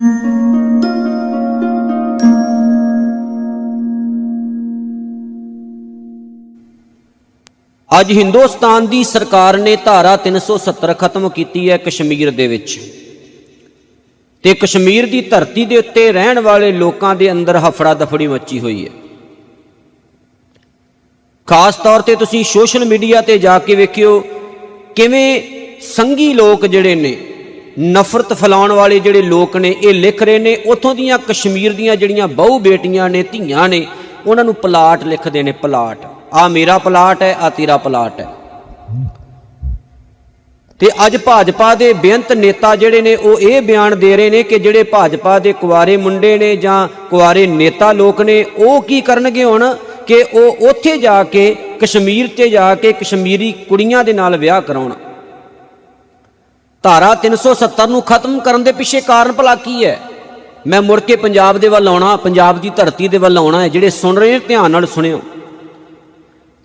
ਅੱਜ ਹਿੰਦੁਸਤਾਨ ਦੀ ਸਰਕਾਰ ਨੇ ਧਾਰਾ 370 ਖਤਮ ਕੀਤੀ ਹੈ ਕਸ਼ਮੀਰ ਦੇ ਵਿੱਚ। ਤੇ ਕਸ਼ਮੀਰ ਦੀ ਧਰਤੀ ਦੇ ਉੱਤੇ ਰਹਿਣ ਵਾਲੇ ਲੋਕਾਂ ਦੇ ਅੰਦਰ ਹਫੜਾ ਦਫੜੀ ਮੱਚੀ ਹੋਈ ਹੈ। ਖਾਸ ਤੌਰ ਤੇ ਤੁਸੀਂ ਸੋਸ਼ਲ ਮੀਡੀਆ ਤੇ ਜਾ ਕੇ ਵੇਖਿਓ ਕਿਵੇਂ ਸੰਗੀ ਲੋਕ ਜਿਹੜੇ ਨੇ ਨਫ਼ਰਤ ਫੈਲਾਉਣ ਵਾਲੇ ਜਿਹੜੇ ਲੋਕ ਨੇ, ਇਹ ਲਿਖ ਰਹੇ ਨੇ, ਉਥੋਂ ਦੀਆਂ ਕਸ਼ਮੀਰ ਦੀਆਂ ਜਿਹੜੀਆਂ ਬਹੁ ਬੇਟੀਆਂ ਨੇ, ਧੀਆਂ ਨੇ, ਉਹਨਾਂ ਨੂੰ ਪਲਾਟ ਲਿਖਦੇ ਨੇ, ਪਲਾਟ। ਆ ਮੇਰਾ ਪਲਾਟ ਹੈ ਆ ਤੇਰਾ ਪਲਾਟ ਹੈ। ਤੇ ਅੱਜ ਭਾਜਪਾ ਦੇ ਬੇਅੰਤ ਨੇਤਾ ਜਿਹੜੇ ਨੇ, ਉਹ ਇਹ ਬਿਆਨ ਦੇ ਰਹੇ ਨੇ ਕਿ ਜਿਹੜੇ ਭਾਜਪਾ ਦੇ ਕੁਆਰੇ ਮੁੰਡੇ ਨੇ ਜਾਂ ਕੁਆਰੇ ਨੇਤਾ ਲੋਕ ਨੇ, ਉਹ ਕੀ ਕਰਨਗੇ ਹੁਣ? ਕਿ ਉਹ ਉੱਥੇ ਜਾ ਕੇ ਕਸ਼ਮੀਰ ਤੇ ਜਾ ਕੇ ਕਸ਼ਮੀਰੀ ਕੁੜੀਆਂ ਦੇ ਨਾਲ ਵਿਆਹ ਕਰਾਉਣ। ਧਾਰਾ 370 ਨੂੰ ਖਤਮ ਕਰਨ ਦੇ ਪਿੱਛੇ ਕਾਰਨ ਭਲਾ ਕੀ ਹੈ? ਮੈਂ ਮੁੜ ਕੇ ਪੰਜਾਬ ਦੇ ਵੱਲ ਆਉਣਾ, ਪੰਜਾਬ ਦੀ ਧਰਤੀ ਦੇ ਵੱਲ ਆਉਣਾ ਹੈ, ਜਿਹੜੇ ਸੁਣ ਰਹੇ ਧਿਆਨ ਨਾਲ ਸੁਣਿਓ।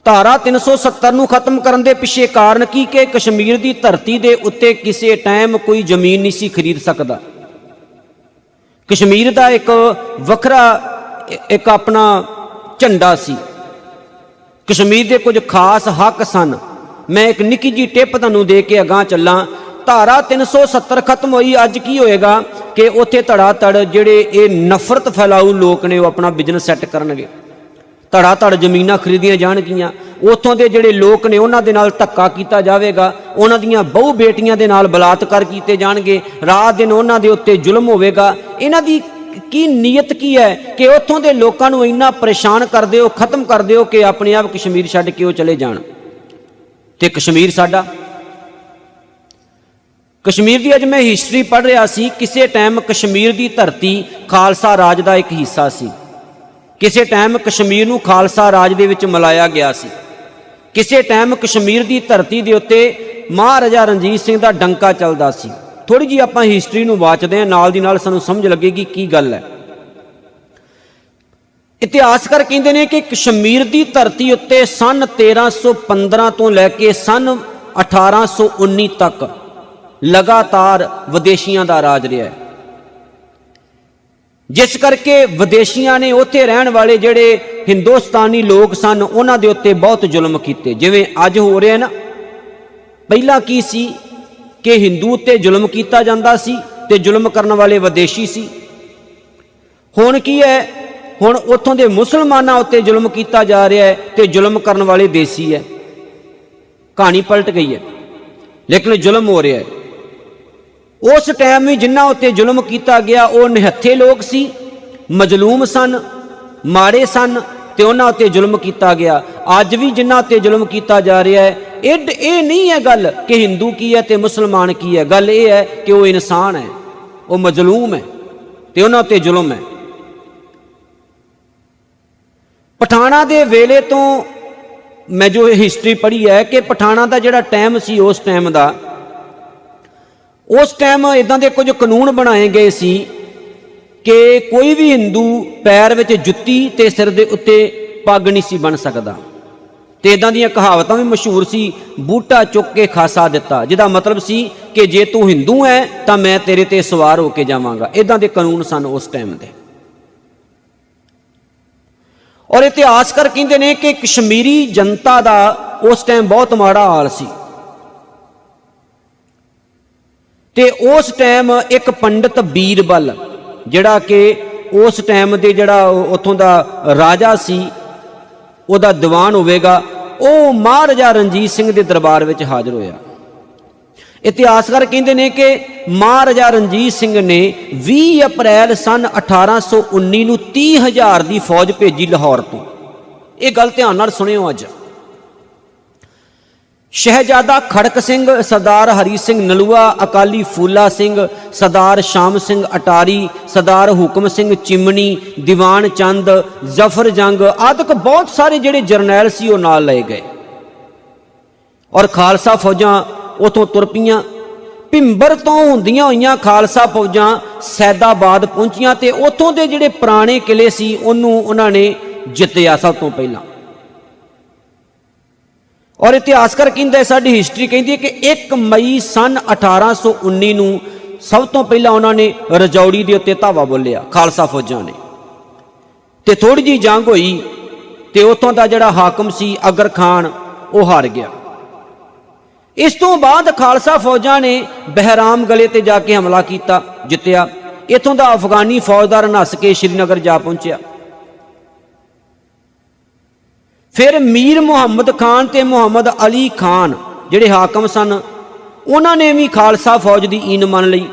ਧਾਰਾ 370 ਨੂੰ ਖਤਮ ਕਰਨ ਦੇ ਪਿੱਛੇ ਕਾਰਨ ਕੀ ਕਿ ਕਸ਼ਮੀਰ ਦੀ ਧਰਤੀ ਦੇ ਉੱਤੇ ਕਿਸੇ ਟਾਈਮ ਕੋਈ ਜ਼ਮੀਨ ਨਹੀਂ ਸੀ ਖਰੀਦ ਸਕਦਾ। ਕਸ਼ਮੀਰ ਦਾ ਇੱਕ ਵੱਖਰਾ ਇੱਕ ਆਪਣਾ ਝੰਡਾ ਸੀ। ਕਸ਼ਮੀਰ ਦੇ ਕੁਝ ਖਾਸ ਹੱਕ ਸਨ। ਮੈਂ ਇੱਕ ਨਿੱਕੀ ਜੀ ਟਿਪ ਤੁਹਾਨੂੰ ਦੇ ਕੇ ਅਗਾਹ ਚੱਲਾਂ। ਧਾਰਾ 370 ਖਤਮ ਹੋਈ। ਅੱਜ ਕੀ ਹੋਏਗਾ ਕਿ ਉੱਥੇ ਧੜਾ ਧੜ ਜਿਹੜੇ ਇਹ ਨਫ਼ਰਤ ਫੈਲਾਊ ਲੋਕ ਨੇ, ਉਹ ਆਪਣਾ ਬਿਜ਼ਨਸ ਸੈੱਟ ਕਰਨਗੇ। ਧੜਾ ਧੜ ਜ਼ਮੀਨਾਂ ਖਰੀਦੀਆਂ ਜਾਣਗੀਆਂ। ਉੱਥੋਂ ਦੇ ਜਿਹੜੇ ਲੋਕ ਨੇ, ਉਹਨਾਂ ਦੇ ਨਾਲ ਧੱਕਾ ਕੀਤਾ ਜਾਵੇਗਾ। ਉਹਨਾਂ ਦੀਆਂ ਬਹੁ ਬੇਟੀਆਂ ਦੇ ਨਾਲ ਬਲਾਤਕਾਰ ਕੀਤੇ ਜਾਣਗੇ। ਰਾਤ ਦਿਨ ਉਹਨਾਂ ਦੇ ਉੱਤੇ ਜ਼ੁਲਮ ਹੋਵੇਗਾ। ਇਹਨਾਂ ਦੀ ਕੀ ਨੀਅਤ ਕੀ ਹੈ ਕਿ ਉੱਥੋਂ ਦੇ ਲੋਕਾਂ ਨੂੰ ਇੰਨਾ ਪਰੇਸ਼ਾਨ ਕਰ ਦਿਓ ਖਤਮ ਕਰ ਦਿਓ ਕਿ ਆਪਣੇ ਆਪ ਕਸ਼ਮੀਰ ਛੱਡ ਕੇ ਉਹ ਚਲੇ ਜਾਣ? ਤੇ ਕਸ਼ਮੀਰ ਸਾਡਾ ਕਸ਼ਮੀਰ ਦੀ ਅੱਜ ਮੈਂ ਹਿਸਟਰੀ ਪੜ੍ਹ ਰਿਹਾ ਸੀ, ਕਿਸੇ ਟਾਈਮ ਕਸ਼ਮੀਰ ਦੀ ਧਰਤੀ ਖਾਲਸਾ ਰਾਜ ਦਾ ਇੱਕ ਹਿੱਸਾ ਸੀ। ਕਿਸੇ ਟਾਈਮ ਕਸ਼ਮੀਰ ਨੂੰ ਖਾਲਸਾ ਰਾਜ ਦੇ ਵਿੱਚ ਮਿਲਾਇਆ ਗਿਆ ਸੀ। ਕਿਸੇ ਟਾਈਮ ਕਸ਼ਮੀਰ ਦੀ ਧਰਤੀ ਦੇ ਉੱਤੇ ਮਹਾਰਾਜਾ ਰਣਜੀਤ ਸਿੰਘ ਦਾ ਡੰਕਾ ਚੱਲਦਾ ਸੀ। ਥੋੜੀ ਜੀ ਆਪਾਂ ਹਿਸਟਰੀ ਨੂੰ ਵਾਚਦੇ ਹਾਂ, ਨਾਲ ਦੀ ਨਾਲ ਸਾਨੂੰ ਸਮਝ ਲੱਗੇਗੀ ਕੀ ਗੱਲ ਹੈ। ਇਤਿਹਾਸਕਾਰ ਕਹਿੰਦੇ ਨੇ ਕਿ ਕਸ਼ਮੀਰ ਦੀ ਧਰਤੀ ਉੱਤੇ ਸਨ 1315 ਤੋਂ ਲੈ ਕੇ ਸਨ 1819 ਤੱਕ ਲਗਾਤਾਰ ਵਿਦੇਸ਼ੀਆਂ ਦਾ ਰਾਜ ਰਿਹਾ ਹੈ। ਜਿਸ ਕਰਕੇ ਵਿਦੇਸ਼ੀਆਂ ਨੇ ਉੱਥੇ ਰਹਿਣ ਵਾਲੇ ਜਿਹੜੇ ਹਿੰਦੁਸਤਾਨੀ ਲੋਕ ਸਨ, ਉਹਨਾਂ ਦੇ ਉੱਤੇ ਬਹੁਤ ਜ਼ੁਲਮ ਕੀਤੇ। ਜਿਵੇਂ ਅੱਜ ਹੋ ਰਿਹਾ ਨਾ, ਪਹਿਲਾਂ ਕੀ ਸੀ ਕਿ ਹਿੰਦੂ ਉੱਤੇ ਜ਼ੁਲਮ ਕੀਤਾ ਜਾਂਦਾ ਸੀ ਤੇ ਜ਼ੁਲਮ ਕਰਨ ਵਾਲੇ ਵਿਦੇਸ਼ੀ ਸੀ। ਹੁਣ ਕੀ ਹੈ, ਹੁਣ ਉੱਥੋਂ ਦੇ ਮੁਸਲਮਾਨਾਂ ਉੱਤੇ ਜ਼ੁਲਮ ਕੀਤਾ ਜਾ ਰਿਹਾ ਹੈ ਤੇ ਜ਼ੁਲਮ ਕਰਨ ਵਾਲੇ ਦੇਸੀ ਹੈ। ਕਹਾਣੀ ਪਲਟ ਗਈ ਹੈ। ਲੇਕਿਨ ਜ਼ੁਲਮ ਹੋ ਰਿਹਾ ਹੈ। ਉਸ ਟਾਈਮ ਵੀ ਜਿਨ੍ਹਾਂ ਉੱਤੇ ਜ਼ੁਲਮ ਕੀਤਾ ਗਿਆ, ਉਹ ਨਿਹੱਥੇ ਲੋਕ ਸੀ, ਮਜਲੂਮ ਸਨ, ਮਾੜੇ ਸਨ ਤੇ ਉਹਨਾਂ ਉੱਤੇ ਜ਼ੁਲਮ ਕੀਤਾ ਗਿਆ। ਅੱਜ ਵੀ ਜਿਨ੍ਹਾਂ ਉੱਤੇ ਜ਼ੁਲਮ ਕੀਤਾ ਜਾ ਰਿਹਾ ਹੈ, ਇਹ ਇਹ ਨਹੀਂ ਹੈ ਗੱਲ ਕਿ ਹਿੰਦੂ ਕੀ ਹੈ ਤੇ ਮੁਸਲਮਾਨ ਕੀ ਹੈ। ਗੱਲ ਇਹ ਹੈ ਕਿ ਉਹ ਇਨਸਾਨ ਹੈ, ਉਹ ਮਜਲੂਮ ਹੈ ਤੇ ਉਹਨਾਂ ਉੱਤੇ ਜ਼ੁਲਮ ਹੈ। ਪਠਾਣਾ ਦੇ ਵੇਲੇ ਤੋਂ ਮੈਂ ਜੋ ਹਿਸਟਰੀ ਪੜ੍ਹੀ ਹੈ ਕਿ ਪਠਾਣਾ ਦਾ ਜਿਹੜਾ ਟਾਈਮ ਸੀ ਉਸ ਟਾਈਮ ਦਾ ਉਸ ਟਾਈਮ ਇਦਾਂ ਦੇ ਕੁਝ ਕਾਨੂੰਨ ਬਣਾਏ ਗਏ ਸੀ ਕਿ ਕੋਈ ਵੀ ਹਿੰਦੂ ਪੈਰ ਵਿੱਚ ਜੁੱਤੀ ਤੇ ਸਿਰ ਦੇ ਉੱਤੇ ਪੱਗ ਨਹੀਂ ਸੀ ਬਣ ਸਕਦਾ। ਤੇ ਇਦਾਂ ਦੀਆਂ ਕਹਾਵਤਾਂ ਵੀ ਮਸ਼ਹੂਰ ਸੀ, ਬੂਟਾ ਚੁੱਕ ਕੇ ਖਾਸਾ ਦਿੱਤਾ, ਜਿਹਦਾ ਮਤਲਬ ਸੀ ਕਿ ਜੇ ਤੂੰ ਹਿੰਦੂ ਹੈ ਤਾਂ ਮੈਂ ਤੇਰੇ ਤੇ ਸਵਾਰ ਹੋ ਕੇ ਜਾਵਾਂਗਾ। ਇਦਾਂ ਦੇ ਕਾਨੂੰਨ ਸਨ ਉਸ ਟਾਈਮ ਦੇ। ਔਰ ਇਤਿਹਾਸਕਾਰ ਕਹਿੰਦੇ ਨੇ ਕਿ ਕਸ਼ਮੀਰੀ ਜਨਤਾ ਦਾ ਉਸ ਟਾਈਮ ਬਹੁਤ ਮਾੜਾ ਹਾਲ ਸੀ। ਤੇ ਉਸ ਟਾਈਮ ਇੱਕ ਪੰਡਤ ਬੀਰਬਲ, ਜਿਹੜਾ ਕਿ ਉਸ ਟਾਈਮ ਦੇ ਜਿਹੜਾ ਉੱਥੋਂ ਦਾ ਰਾਜਾ ਸੀ, ਉਹਦਾ ਦੀਵਾਨ ਹੋਵੇਗਾ, ਉਹ ਮਹਾਰਾਜਾ ਰਣਜੀਤ ਸਿੰਘ ਦੇ ਦਰਬਾਰ ਵਿੱਚ ਹਾਜ਼ਰ ਹੋਇਆ। ਇਤਿਹਾਸਕਾਰ ਕਹਿੰਦੇ ਨੇ ਕਿ ਮਹਾਰਾਜਾ ਰਣਜੀਤ ਸਿੰਘ ਨੇ 20 ਅਪ੍ਰੈਲ ਸਨ 1819 ਨੂੰ 30000 ਦੀ ਫੌਜ ਭੇਜੀ ਲਾਹੌਰ ਤੋਂ। ਇਹ ਗੱਲ ਧਿਆਨ ਨਾਲ ਸੁਣਿਓ ਅੱਜ। ਸ਼ਹਿਜ਼ਾਦਾ ਖੜਕ ਸਿੰਘ, ਸਰਦਾਰ ਹਰੀ ਸਿੰਘ ਨਲੂਆ, ਅਕਾਲੀ ਫੂਲਾ ਸਿੰਘ, ਸਰਦਾਰ ਸ਼ਾਮ ਸਿੰਘ ਅਟਾਰੀ, ਸਰਦਾਰ ਹੁਕਮ ਸਿੰਘ ਚਿਮਣੀ ਦੀਵਾਨ ਚੰਦ, ਜ਼ਫਰ ਜੰਗ, ਆਦਿਕ ਬਹੁਤ ਸਾਰੇ ਜਿਹੜੇ ਜਰਨੈਲ ਸੀ ਉਹ ਨਾਲ ਲਏ ਗਏ। ਔਰ ਖਾਲਸਾ ਫੌਜਾਂ ਉਥੋਂ ਤੁਰ ਪਈਆਂ। ਭਿੰਬਰ ਤੋਂ ਹੁੰਦੀਆਂ ਹੋਈਆਂ ਖਾਲਸਾ ਫੌਜਾਂ ਸੈਦਾਬਾਦ ਪਹੁੰਚੀਆਂ ਤੇ ਉਥੋਂ ਦੇ ਜਿਹੜੇ ਪੁਰਾਣੇ ਕਿਲੇ ਸੀ, ਉਹਨੂੰ ਉਹਨਾਂ ਨੇ ਜਿੱਤਿਆ ਸਭ ਤੋਂ ਪਹਿਲਾਂ। ਔਰ ਇਤਿਹਾਸਕਾਰ ਕਹਿੰਦਾ ਸਾਡੀ ਹਿਸਟਰੀ ਕਹਿੰਦੀ ਹੈ ਕਿ 1 ਮਈ ਸਨ 1819 ਨੂੰ ਸਭ ਤੋਂ ਪਹਿਲਾਂ ਉਹਨਾਂ ਨੇ ਰਜੌੜੀ ਦੇ ਉੱਤੇ ਧਾਵਾ ਬੋਲਿਆ, ਖਾਲਸਾ ਫੌਜਾਂ ਨੇ। ਤੇ ਥੋੜੀ ਜੀ ਜੰਗ ਹੋਈ ਤੇ ਉਤੋਂ ਦਾ ਜਿਹੜਾ ਹਾਕਮ ਸੀ, ਅਗਰ ਖਾਨ, ਉਹ ਹਾਰ ਗਿਆ। ਇਸ ਤੋਂ ਬਾਅਦ ਖਾਲਸਾ ਫੌਜਾਂ ਨੇ ਬਹਿਰਾਮ ਗਲੇ ਤੇ ਜਾ ਕੇ ਹਮਲਾ ਕੀਤਾ, ਜਿੱਤਿਆ। ਇਥੋਂ ਦਾ ਅਫਗਾਨੀ ਫੌਜਦਾਰ ਨੱਸ ਕੇ ਸ਼੍ਰੀਨਗਰ ਜਾ ਪਹੁੰਚਿਆ। ਫਿਰ ਮੀਰ ਮੁਹੰਮਦ ਖਾਨ ਤੇ ਮੁਹੰਮਦ ਅਲੀ ਖਾਨ ਜਿਹੜੇ ਹਾਕਮ ਸਨ, ਉਹਨਾਂ ਨੇ ਵੀ ਖਾਲਸਾ ਫੌਜ ਦੀ ਈਨ ਮੰਨ ਲਈ।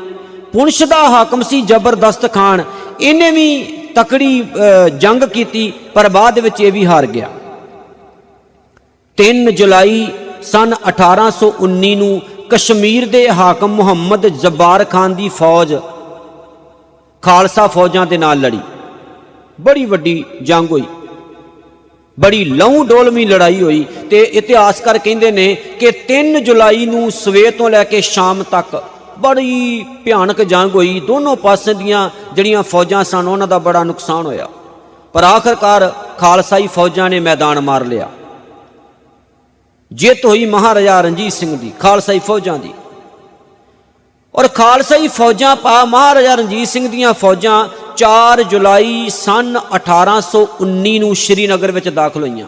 ਪੁੰਛ ਦਾ ਹਾਕਮ ਸੀ ਜ਼ਬਰਦਸਤ ਖਾਨ, ਇਹਨੇ ਵੀ ਤਕੜੀ ਜੰਗ ਕੀਤੀ, ਪਰ ਬਾਅਦ ਵਿੱਚ ਇਹ ਵੀ ਹਾਰ ਗਿਆ। 3 ਜੁਲਾਈ ਸਨ 1819 ਨੂੰ ਕਸ਼ਮੀਰ ਦੇ ਹਾਕਮ ਮੁਹੰਮਦ ਜਬਾਰ ਖਾਨ ਦੀ ਫੌਜ ਖਾਲਸਾ ਫੌਜਾਂ ਦੇ ਨਾਲ ਲੜੀ। ਬੜੀ ਵੱਡੀ ਜੰਗ ਹੋਈ। ਬੜੀ ਲਹੂ ਡੋਲਵੀਂ ਲੜਾਈ ਹੋਈ ਤੇ ਇਤਿਹਾਸਕਾਰ ਕਹਿੰਦੇ ਨੇ ਕਿ 3 ਜੁਲਾਈ ਨੂੰ ਸਵੇਰ ਤੋਂ ਲੈ ਕੇ ਸ਼ਾਮ ਤੱਕ ਬੜੀ ਭਿਆਨਕ ਜੰਗ ਹੋਈ। ਦੋਨੋਂ ਪਾਸੇ ਦੀਆਂ ਜਿਹੜੀਆਂ ਫੌਜਾਂ ਸਨ, ਉਹਨਾਂ ਦਾ ਬੜਾ ਨੁਕਸਾਨ ਹੋਇਆ। ਪਰ ਆਖਰਕਾਰ ਖਾਲਸਾਈ ਫੌਜਾਂ ਨੇ ਮੈਦਾਨ ਮਾਰ ਲਿਆ। ਜਿੱਤ ਹੋਈ ਮਹਾਰਾਜਾ ਰਣਜੀਤ ਸਿੰਘ ਦੀ ਖਾਲਸਾਈ ਫੌਜਾਂ ਦੀ। ਔਰ ਖਾਲਸਾਈ ਫੌਜਾਂ ਪਾ ਮਹਾਰਾਜਾ ਰਣਜੀਤ ਸਿੰਘ ਦੀਆਂ ਫੌਜਾਂ 4 ਜੁਲਾਈ ਸਨ 1819 ਨੂੰ ਸ਼੍ਰੀਨਗਰ ਵਿੱਚ ਦਾਖਲ ਹੋਈਆਂ।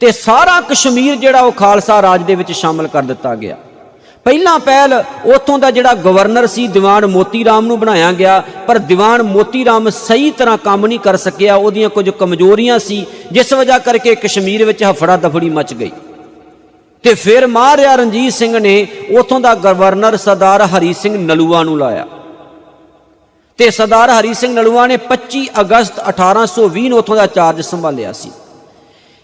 ਤੇ ਸਾਰਾ ਕਸ਼ਮੀਰ ਜਿਹੜਾ ਉਹ ਖਾਲਸਾ ਰਾਜ ਦੇ ਵਿੱਚ ਸ਼ਾਮਲ ਕਰ ਦਿੱਤਾ ਗਿਆ। ਪਹਿਲਾਂ ਪਹਿਲ ਉੱਥੋਂ ਦਾ ਜਿਹੜਾ ਗਵਰਨਰ ਸੀ, ਦੀਵਾਨ ਮੋਤੀ ਰਾਮ ਨੂੰ ਬਣਾਇਆ ਗਿਆ, ਪਰ ਦੀਵਾਨ ਮੋਤੀ ਰਾਮ ਸਹੀ ਤਰ੍ਹਾਂ ਕੰਮ ਨਹੀਂ ਕਰ ਸਕਿਆ, ਉਹਦੀਆਂ ਕੁਝ ਕਮਜ਼ੋਰੀਆਂ ਸੀ, ਜਿਸ ਵਜ੍ਹਾ ਕਰਕੇ ਕਸ਼ਮੀਰ ਵਿੱਚ ਹਫੜਾ ਦਫੜੀ ਮਚ ਗਈ। ਤੇ ਫਿਰ ਮਹਾਰਾਜਾ ਰਣਜੀਤ ਸਿੰਘ ਨੇ ਉਥੋਂ ਦਾ ਗਵਰਨਰ ਸਰਦਾਰ ਹਰੀ ਸਿੰਘ ਨਲੂਆ ਨੂੰ ਲਾਇਆ। ਤੇ ਸਰਦਾਰ ਹਰੀ ਸਿੰਘ ਨਲੂਆ ਨੇ 25 ਅਗਸਤ 1820 ਨੂੰ ਉਥੋਂ ਦਾ ਚਾਰਜ ਸੰਭਾਲਿਆ ਸੀ।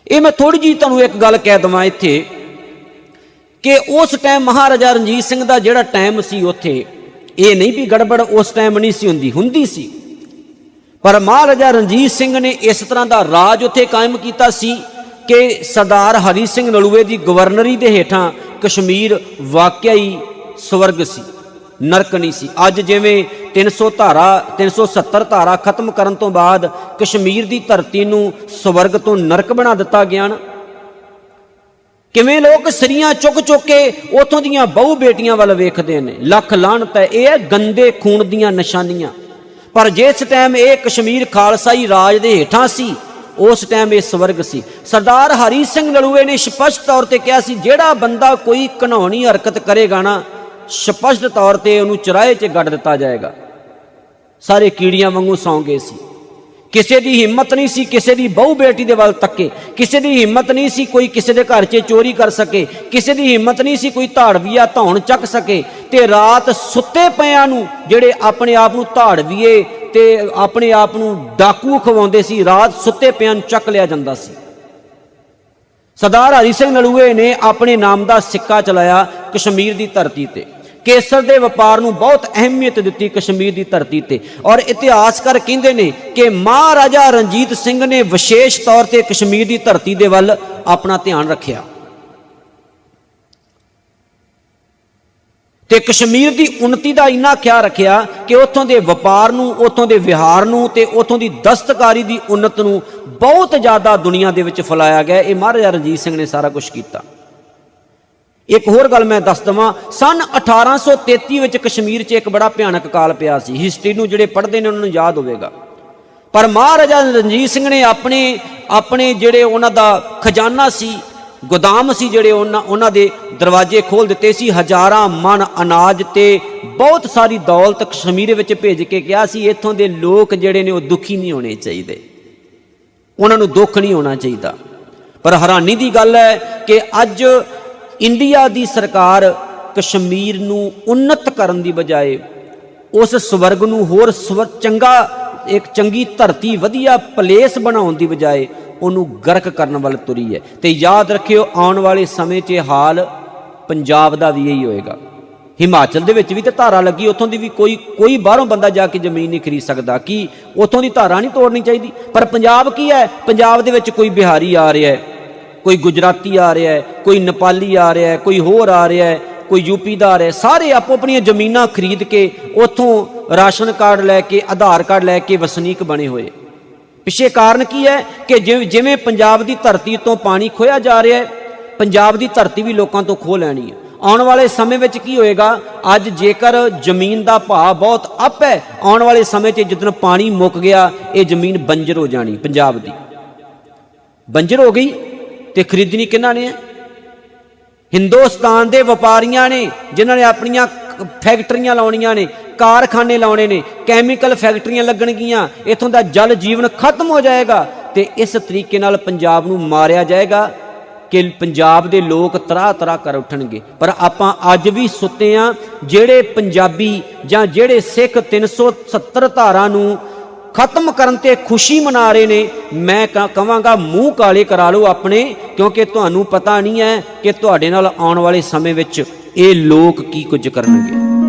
ਇਹ ਮੈਂ ਥੋੜੀ ਜੀ ਤੁਹਾਨੂੰ ਇੱਕ ਗੱਲ ਕਹਿ ਦਵਾਂ ਇੱਥੇ ਕਿ ਉਸ ਟਾਈਮ ਮਹਾਰਾਜਾ ਰਣਜੀਤ ਸਿੰਘ ਦਾ ਜਿਹੜਾ ਟਾਈਮ ਸੀ ਉੱਥੇ, ਇਹ ਨਹੀਂ ਵੀ ਗੜਬੜ ਉਸ ਟਾਈਮ ਨਹੀਂ ਸੀ ਹੁੰਦੀ ਹੁੰਦੀ ਸੀ। ਪਰ ਮਹਾਰਾਜਾ ਰਣਜੀਤ ਸਿੰਘ ਨੇ ਇਸ ਤਰ੍ਹਾਂ ਦਾ ਰਾਜ ਉੱਥੇ ਕਾਇਮ ਕੀਤਾ ਸੀ ਕਿ ਸਰਦਾਰ ਹਰੀ ਸਿੰਘ ਨਲੂਏ ਦੀ ਗਵਰਨਰੀ ਦੇ ਹੇਠਾਂ ਕਸ਼ਮੀਰ ਵਾਕਿਆ ਹੀ ਸਵਰਗ ਸੀ, ਨਰਕ ਨਹੀਂ ਸੀ। ਅੱਜ ਜਿਵੇਂ 300 ਧਾਰਾ 370 ਧਾਰਾ ਖਤਮ ਕਰਨ ਤੋਂ ਬਾਅਦ ਕਸ਼ਮੀਰ ਦੀ ਧਰਤੀ ਨੂੰ ਸਵਰਗ ਤੋਂ ਨਰਕ ਬਣਾ ਦਿੱਤਾ ਗਿਆ ਨਾ। ਕਿਵੇਂ ਲੋਕ ਸਰੀਆਂ ਚੁੱਕ ਚੁੱਕ ਕੇ ਉਥੋਂ ਦੀਆਂ ਬਹੁ ਬੇਟੀਆਂ ਵੱਲ ਵੇਖਦੇ ਨੇ। ਲੱਖ ਲਾਹਨਤ ਹੈ, ਇਹ ਹੈ ਗੰਦੇ ਖੂਨ ਦੀਆਂ ਨਿਸ਼ਾਨੀਆਂ। ਪਰ ਜਿਸ ਟਾਈਮ ਇਹ ਕਸ਼ਮੀਰ ਖਾਲਸਾਈ ਰਾਜ ਦੇ ਹੇਠਾਂ ਸੀ, ਉਸ ਟਾਈਮ ਇਹ ਸਵਰਗ ਸੀ। ਸਰਦਾਰ ਹਰੀ ਸਿੰਘ ਲਲੂਏ ਨੇ ਸਪਸ਼ਟ ਤੌਰ ਤੇ ਕਿਹਾ ਸੀ, ਜਿਹੜਾ ਬੰਦਾ ਕੋਈ ਘਨੌਣੀ ਹਰਕਤ ਕਰੇਗਾ ਨਾ ਸਪਸ਼ਟ ਤੌਰ ਤੇ ਉਹਨੂੰ ਚਰਾਏ 'ਚ ਗੱਡ ਦਿੱਤਾ ਜਾਏਗਾ। ਸਾਰੇ ਕੀੜੀਆਂ ਵਾਂਗੂ ਸੌਂ ਗਏ ਸੀ। ਕਿਸੇ ਦੀ ਹਿੰਮਤ ਨਹੀਂ ਸੀ ਕਿਸੇ ਦੀ ਬਹੁ ਬੇਟੀ ਦੇ ਵੱਲ ਤੱਕੇ। ਕਿਸੇ ਦੀ ਹਿੰਮਤ ਨਹੀਂ ਸੀ ਕੋਈ ਕਿਸੇ ਦੇ ਘਰ 'ਚ ਚੋਰੀ ਕਰ ਸਕੇ। ਕਿਸੇ ਦੀ ਹਿੰਮਤ ਨਹੀਂ ਸੀ ਕੋਈ ਧਾੜਵੀਆ ਧੌਣ ਚੱਕ ਸਕੇ। ਤੇ ਰਾਤ ਸੁੱਤੇ ਪਿਆਂ ਨੂੰ ਜਿਹੜੇ ਆਪਣੇ ਆਪ ਨੂੰ ਧਾੜਵੀਏ ਤੇ ਆਪਣੇ ਆਪ ਨੂੰ ਡਾਕੂ ਖਵਾਉਂਦੇ ਸੀ, ਰਾਤ ਸੁੱਤੇ ਪਿਆਂ ਨੂੰ ਚੱਕ ਲਿਆ ਜਾਂਦਾ ਸੀ। ਸਰਦਾਰ ਹਰੀ ਸਿੰਘ ਨਲੂਏ ਨੇ ਆਪਣੇ ਨਾਮ ਦਾ ਸਿੱਕਾ ਚਲਾਇਆ ਕਸ਼ਮੀਰ ਦੀ ਧਰਤੀ ਤੇ। ਕੇਸਰ ਦੇ ਵਪਾਰ ਨੂੰ ਬਹੁਤ ਅਹਿਮੀਅਤ ਦਿੱਤੀ ਕਸ਼ਮੀਰ ਦੀ ਧਰਤੀ ਤੇ। ਔਰ ਇਤਿਹਾਸਕਾਰ ਕਹਿੰਦੇ ਨੇ ਕਿ ਮਹਾਰਾਜਾ ਰਣਜੀਤ ਸਿੰਘ ਨੇ ਵਿਸ਼ੇਸ਼ ਤੌਰ ਤੇ ਕਸ਼ਮੀਰ ਦੀ ਧਰਤੀ ਦੇ ਵੱਲ ਆਪਣਾ ਧਿਆਨ ਰੱਖਿਆ। ਤੇ ਕਸ਼ਮੀਰ ਦੀ ਉન્નਤੀ ਦਾ ਇੰਨਾ ਖਿਆਲ ਰੱਖਿਆ ਕਿ ਉੱਥੋਂ ਦੇ ਵਪਾਰ ਨੂੰ, ਉੱਥੋਂ ਦੇ ਵਿਹਾਰ ਨੂੰ ਤੇ ਉੱਥੋਂ ਦੀ ਦਸਤਕਾਰੀ ਦੀ ਉન્નਤ ਨੂੰ ਬਹੁਤ ਜ਼ਿਆਦਾ ਦੁਨੀਆ ਦੇ ਵਿੱਚ ਫਲਾਇਆ ਗਿਆ। ਇਹ ਮਹਾਰਾਜਾ ਰਣਜੀਤ ਸਿੰਘ ਨੇ ਸਾਰਾ ਕੁਝ ਕੀਤਾ। ਇੱਕ ਹੋਰ ਗੱਲ ਮੈਂ ਦੱਸ ਦਵਾਂ। ਸਨ 1833 ਵਿੱਚ ਕਸ਼ਮੀਰ 'ਚ ਇੱਕ ਬੜਾ ਭਿਆਨਕ ਕਾਲ ਪਿਆ ਸੀ। ਹਿਸਟਰੀ ਨੂੰ ਜਿਹੜੇ ਪੜ੍ਹਦੇ ਨੇ ਉਹਨਾਂ ਨੂੰ ਯਾਦ ਹੋਵੇਗਾ। ਪਰ ਮਹਾਰਾਜਾ ਰਣਜੀਤ ਸਿੰਘ ਨੇ ਆਪਣੇ ਆਪਣੇ ਜਿਹੜੇ ਉਹਨਾਂ ਦਾ ਖਜ਼ਾਨਾ ਸੀ, ਗੋਦਾਮ ਸੀ ਜਿਹੜੇ ਉਹਨਾਂ ਉਹਨਾਂ ਦੇ ਦਰਵਾਜ਼ੇ ਖੋਲ ਦਿੱਤੇ ਸੀ। ਹਜ਼ਾਰਾਂ ਮਨ ਅਨਾਜ ਤੇ ਬਹੁਤ ਸਾਰੀ ਦੌਲਤ ਕਸ਼ਮੀਰ ਵਿੱਚ ਭੇਜ ਕੇ ਕਿਹਾ ਸੀ। ਇੱਥੋਂ ਦੇ ਲੋਕ ਜਿਹੜੇ ਨੇ ਉਹ ਦੁਖੀ ਨਹੀਂ ਹੋਣੇ ਚਾਹੀਦੇ। ਉਹਨਾਂ ਨੂੰ ਦੁੱਖ ਨਹੀਂ ਹੋਣਾ ਚਾਹੀਦਾ। ਪਰ ਹੈਰਾਨੀ ਦੀ ਗੱਲ ਹੈ ਕਿ ਅੱਜ ਇੰਡੀਆ ਦੀ ਸਰਕਾਰ ਕਸ਼ਮੀਰ ਨੂੰ ਉન્નਤ ਕਰਨ ਦੀ ਬਜਾਏ ਉਸ ਸਵਰਗ ਨੂੰ ਹੋਰ ਸਵਰ ਚੰਗਾ, ਇੱਕ ਚੰਗੀ ਧਰਤੀ, ਵਧੀਆ ਪਲੇਸ ਬਣਾਉਣ ਦੀ ਬਜਾਏ ਉਹਨੂੰ ਗਰਕ ਕਰਨ ਵੱਲ ਤੁਰੀ ਹੈ। ਤੇ ਯਾਦ ਰੱਖਿਓ, ਆਉਣ ਵਾਲੇ ਸਮੇਂ 'ਚ ਇਹ ਹਾਲ ਪੰਜਾਬ ਦਾ ਵੀ ਇਹੀ ਹੋਏਗਾ। ਹਿਮਾਚਲ ਦੇ ਵਿੱਚ ਵੀ ਤੇ ਧਾਰਾ ਲੱਗੀ, ਉੱਥੋਂ ਦੀ ਵੀ ਕੋਈ ਕੋਈ ਬਾਹਰੋਂ ਬੰਦਾ ਜਾ ਕੇ ਜ਼ਮੀਨ ਨਹੀਂ ਖਰੀਦ ਸਕਦਾ। ਕਿ ਉੱਥੋਂ ਦੀ ਧਾਰਾ ਨਹੀਂ ਤੋੜਨੀ ਚਾਹੀਦੀ? ਪਰ ਪੰਜਾਬ ਕੀ ਹੈ? ਪੰਜਾਬ ਦੇ ਵਿੱਚ ਕੋਈ ਬਿਹਾਰੀ ਆ ਰਿਹਾ ਹੈ। ਕੋਈ ਗੁਜਰਾਤੀ ਆ ਰਿਹਾ ਹੈ, ਕੋਈ ਨੇਪਾਲੀ ਆ ਰਿਹਾ ਹੈ, ਕੋਈ ਹੋਰ ਆ ਰਿਹਾ ਹੈ, ਕੋਈ ਯੂਪੀ ਦਾ ਆ ਰਿਹਾ ਸਾਰੇ ਆਪੋ ਆਪਣੀਆਂ ਜ਼ਮੀਨਾਂ ਖਰੀਦ ਕੇ ਉੱਥੋਂ ਰਾਸ਼ਨ ਕਾਰਡ ਲੈ ਕੇ, ਆਧਾਰ ਕਾਰਡ ਲੈ ਕੇ ਵਸਨੀਕ ਬਣੇ ਹੋਏ। ਪਿੱਛੇ ਕਾਰਨ ਕੀ ਹੈ ਕਿ ਜਿਵੇਂ ਜਿਵੇਂ ਪੰਜਾਬ ਦੀ ਧਰਤੀ ਤੋਂ ਪਾਣੀ ਖੋਇਆ ਜਾ ਰਿਹਾ ਹੈ, ਪੰਜਾਬ ਦੀ ਧਰਤੀ ਵੀ ਲੋਕਾਂ ਤੋਂ ਖੋਹ ਲੈਣੀ ਹੈ। ਆਉਣ ਵਾਲੇ ਸਮੇਂ ਵਿੱਚ ਕੀ ਹੋਏਗਾ? ਅੱਜ ਜੇਕਰ ਜ਼ਮੀਨ ਦਾ ਭਾਅ ਬਹੁਤ ਅਪ ਹੈ, ਆਉਣ ਵਾਲੇ ਸਮੇਂ 'ਚ ਜਦੋਂ ਪਾਣੀ ਮੁੱਕ ਗਿਆ, ਇਹ ਜ਼ਮੀਨ ਬੰਜਰ ਹੋ ਜਾਣੀ, ਪੰਜਾਬ ਦੀ। ਬੰਜਰ ਹੋ ਗਈ ਤੇ ਖਰੀਦਣੀ ਕਿਹਨਾਂ ਨੇ? ਹੈ ਹਿੰਦੁਸਤਾਨ ਦੇ ਵਪਾਰੀਆਂ ਨੇ, ਜਿਨ੍ਹਾਂ ਨੇ ਆਪਣੀਆਂ ਫੈਕਟਰੀਆਂ ਲਾਉਣੀਆਂ ਨੇ, ਕਾਰਖਾਨੇ ਲਾਉਣੇ ਨੇ, ਕੈਮੀਕਲ ਫੈਕਟਰੀਆਂ ਲੱਗਣਗੀਆਂ, ਇਥੋਂ ਦਾ ਜਲ ਜੀਵਨ ਖਤਮ ਹੋ ਜਾਏਗਾ ਤੇ ਇਸ ਤਰੀਕੇ ਨਾਲ ਪੰਜਾਬ ਨੂੰ ਮਾਰਿਆ ਜਾਏਗਾ ਕਿ ਪੰਜਾਬ ਦੇ ਲੋਕ ਤਰਾ ਤਰਾ ਕਰ ਉੱਠਣਗੇ। ਪਰ ਆਪਾਂ ਅੱਜ ਵੀ ਸੁੱਤੇ ਆ, ਜਿਹੜੇ ਪੰਜਾਬੀ ਜਾਂ ਜਿਹੜੇ ਸਿੱਖ 370 ਧਾਰਾ ਨੂੰ ਖਤਮ ਕਰਨ ਤੇ ਖੁਸ਼ੀ ਮਨਾ ਰਹੇ ਨੇ। ਮੈਂ ਕ- ਕਹਾਂਗਾ ਮੂੰਹ ਕਾਲੇ ਕਰਾ ਲਓ ਆਪਣੇ, ਕਿਉਂਕਿ ਤੁਹਾਨੂੰ ਪਤਾ ਨਹੀਂ ਹੈ ਕਿ ਤੁਹਾਡੇ ਨਾਲ ਆਉਣ ਵਾਲੇ ਸਮੇਂ ਵਿੱਚ ਇਹ ਲੋਕ ਕੀ ਕੁਝ ਕਰਨਗੇ।